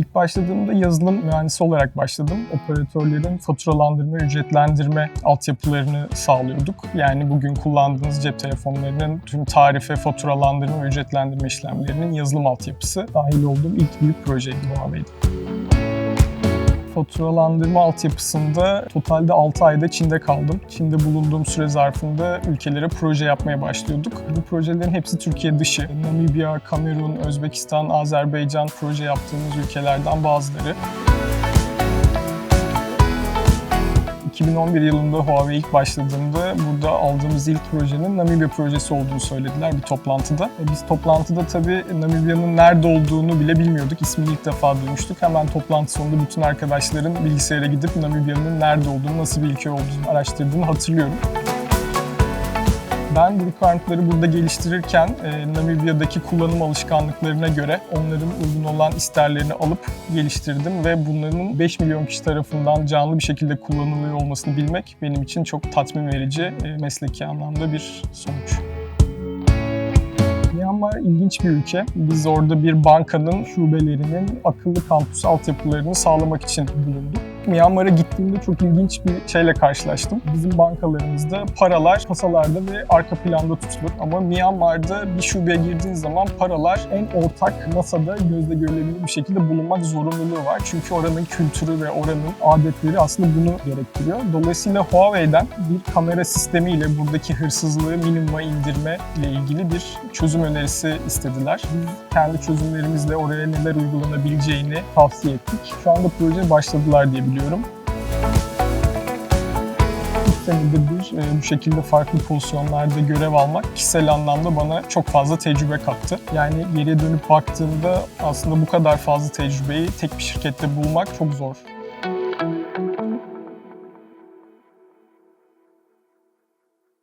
İlk başladığımda yazılım mühendisi olarak başladım. Operatörlerin faturalandırma, ücretlendirme altyapılarını sağlıyorduk. Yani bugün kullandığınız cep telefonlarının tüm tarife, faturalandırma ücretlendirme işlemlerinin yazılım altyapısı dahil olduğum ilk büyük projeydi Huawei'de faturalandırma altyapısında totalde 6 ayda Çin'de kaldım. Çin'de bulunduğum süre zarfında ülkelere proje yapmaya başlıyorduk. Bu projelerin hepsi Türkiye dışı. Namibya, Kamerun, Özbekistan, Azerbaycan proje yaptığımız ülkelerden bazıları. 2011 yılında Huawei ilk başladığında burada aldığımız ilk projenin Namibya projesi olduğunu söylediler bir toplantıda. E biz toplantıda tabii Namibya'nın nerede olduğunu bile bilmiyorduk. İsmini ilk defa duymuştuk. Hemen toplantı sonunda bütün arkadaşların bilgisayara gidip Namibya'nın nerede olduğunu, nasıl bir ülke olduğunu araştırdığını hatırlıyorum. Ben bu requirement'ları burada geliştirirken e, Namibya'daki kullanım alışkanlıklarına göre onların uygun olan isterlerini alıp geliştirdim ve bunların 5 milyon kişi tarafından canlı bir şekilde kullanılıyor olmasını bilmek benim için çok tatmin verici, e, mesleki anlamda bir sonuç. Myanmar ilginç bir ülke. Biz orada bir bankanın şubelerinin akıllı kampüs altyapılarını sağlamak için bulunduk. Myanmar'a gittiğimde çok ilginç bir şeyle karşılaştım. Bizim bankalarımızda paralar kasalarda ve arka planda tutulur. Ama Myanmar'da bir şubeye girdiğin zaman paralar en ortak masada gözle görülebilir bir şekilde bulunmak zorunluluğu var. Çünkü oranın kültürü ve oranın adetleri aslında bunu gerektiriyor. Dolayısıyla Huawei'den bir kamera sistemiyle buradaki hırsızlığı minimuma indirme ile ilgili bir çözüm önerisi istediler. Biz kendi çözümlerimizle oraya neler uygulanabileceğini tavsiye ettik. Şu anda proje başladılar diye biliyorum. İlk senedir bir e, bu şekilde farklı pozisyonlarda görev almak kişisel anlamda bana çok fazla tecrübe kattı. Yani geriye dönüp baktığımda aslında bu kadar fazla tecrübeyi tek bir şirkette bulmak çok zor.